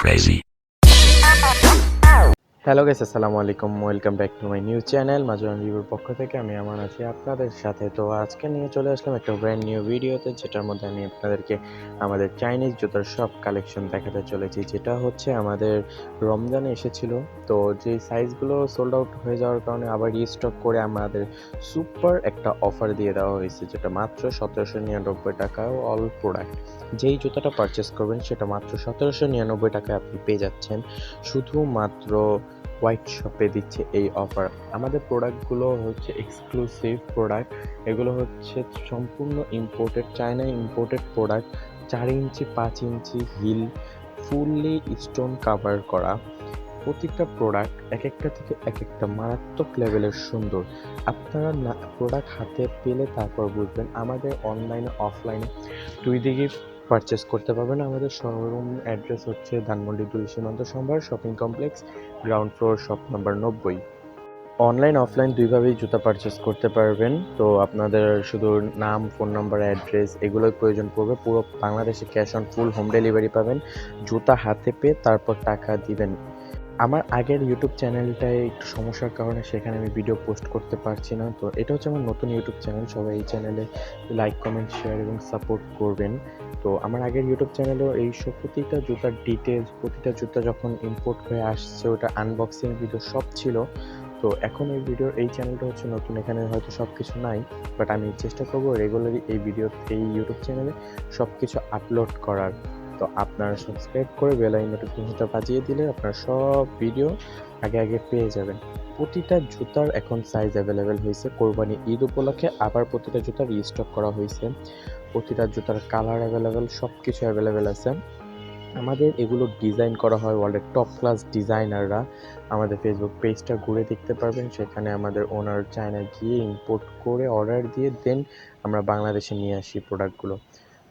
crazy. Hello guys আসসালামু আলাইকুম। Welcome back to my new channel মাজুরান রিভিউর পক্ষ থেকে আমি আমার আছি আপনাদের সাথে। তো আজকে নিয়ে চলে আসলাম একটা ব্র্যান্ড নিউ ভিডিওতে যেটার মধ্যে আমি আপনাদেরকে আমাদের চাইনিজ জুতার সব কালেকশন দেখাতে চলেছি, যেটা হচ্ছে আমাদের রমজানে এসেছিল। তো যে সাইজগুলো সোল্ড আউট হয়ে যাওয়ার কারণে আবার রিস্টক করে আমাদের সুপার একটা অফার দিয়ে দেওয়া হয়েছে, যেটা মাত্র সতেরোশো নিরানব্বই টাকা অল প্রোডাক্ট যেই জুতাটা পারচেস করবেন, সেটা মাত্র সতেরোশো নিরানব্বই টাকায় আপনি পেয়ে যাচ্ছেন। শুধুমাত্র হোয়াইট শপে দিচ্ছে এই অফার। আমাদের প্রোডাক্টগুলো হচ্ছে এক্সক্লুসিভ প্রোডাক্ট। এগুলো হচ্ছে সম্পূর্ণ ইম্পোর্টেড চায়না ইম্পোর্টেড প্রোডাক্ট। চার ইঞ্চি, পাঁচ ইঞ্চি হিল ফুললি স্টোন কাভার করা। প্রতিটা প্রোডাক্ট এক একটা থেকে এক একটা মারাত্মক লেভেলের সুন্দর। আপনারা না, প্রোডাক্ট হাতে পেলে তারপর বুঝবেন। আমাদের অনলাইনে অফলাইনে দুই দিকে পারচেস করতে পারবেন। আমাদের শোরুম অ্যাড্রেস হচ্ছে ধানমন্ডি দুই Shimanto Shambhar shopping complex ground floor shop number নব্বই। অনলাইন অফলাইন দুইভাবেই জুতা পারচেস করতে পারবেন। তো আপনাদের শুধু নাম ফোন নাম্বার অ্যাড্রেস এগুলোই প্রয়োজন পড়বে। পুরো বাংলাদেশে cash on full home delivery পাবেন। জুতা হাতে পেয়ে তারপর টাকা দিবেন। আমার আগের ইউটিউব চ্যানেলটায় একটু সমস্যার কারণে সেখানে আমি ভিডিও পোস্ট করতে পারছি না। তো এটা হচ্ছে আমার নতুন ইউটিউব চ্যানেল সবাই এই চ্যানেলে লাইক কমেন্ট শেয়ার এবং সাপোর্ট করবেন। তো আমার আগের ইউটিউব চ্যানেলেও এই সব প্রতিটা জুতার ডিটেলস প্রতিটা জুতা যখন ইম্পোর্ট হয়ে আসছে, ওটা আনবক্সিং ভিডিও সব ছিল। তো এখন এই ভিডিও এই চ্যানেলটা হচ্ছে নতুন, এখানে হয়তো সব কিছু নাই। বাট আমি চেষ্টা করব রেগুলারলি এই ভিডিও এই ইউটিউব চ্যানেলে সব কিছু আপলোড করার। তো আপনারা সাবস্ক্রাইব করে বেলাই নোটিফিকেশনটা বাজিয়ে দিলে আপনার সব ভিডিও আগে আগে পেয়ে যাবেন। প্রতিটা জুতার এখন সাইজ অ্যাভেলেবেল হয়েছে। কোরবানি ঈদ উপলক্ষে আবার প্রতিটা জুতার রিস্টক করা হয়েছে। প্রতিটা জুতার কালার অ্যাভেলেবেল সব কিছু অ্যাভেলেবেল আছে। আমাদের এগুলো ডিজাইন করা হয় ওয়ার্ল্ডের টপ ক্লাস ডিজাইনাররা আমাদের ফেসবুক পেজটা ঘুরে দেখতে পারবেন। সেখানে আমাদের ওনার চায়না গিয়ে ইম্পোর্ট করে অর্ডার দিয়ে দেন আমরা বাংলাদেশে নিয়ে আসি প্রোডাক্টগুলো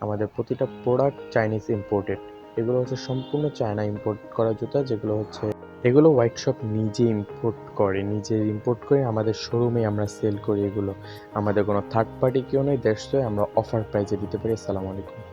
আমাদের প্রতিটা প্রোডাক্ট চাইনিজ ইম্পোর্টেড এগুলো হচ্ছে সম্পূর্ণ চায়না ইম্পোর্ট করা জুতা, যেগুলো হচ্ছে এগুলো হোয়াইট শপ নিজে ইম্পোর্ট করে, নিজে ইম্পোর্ট করে আমাদের শোরুমে আমরা সেল করি এগুলো। আমাদের কোনো থার্ড পার্টি কেউ নেই দেশ আমরা অফার প্রাইজে দিতে পারি। আসসালামু আলাইকুম।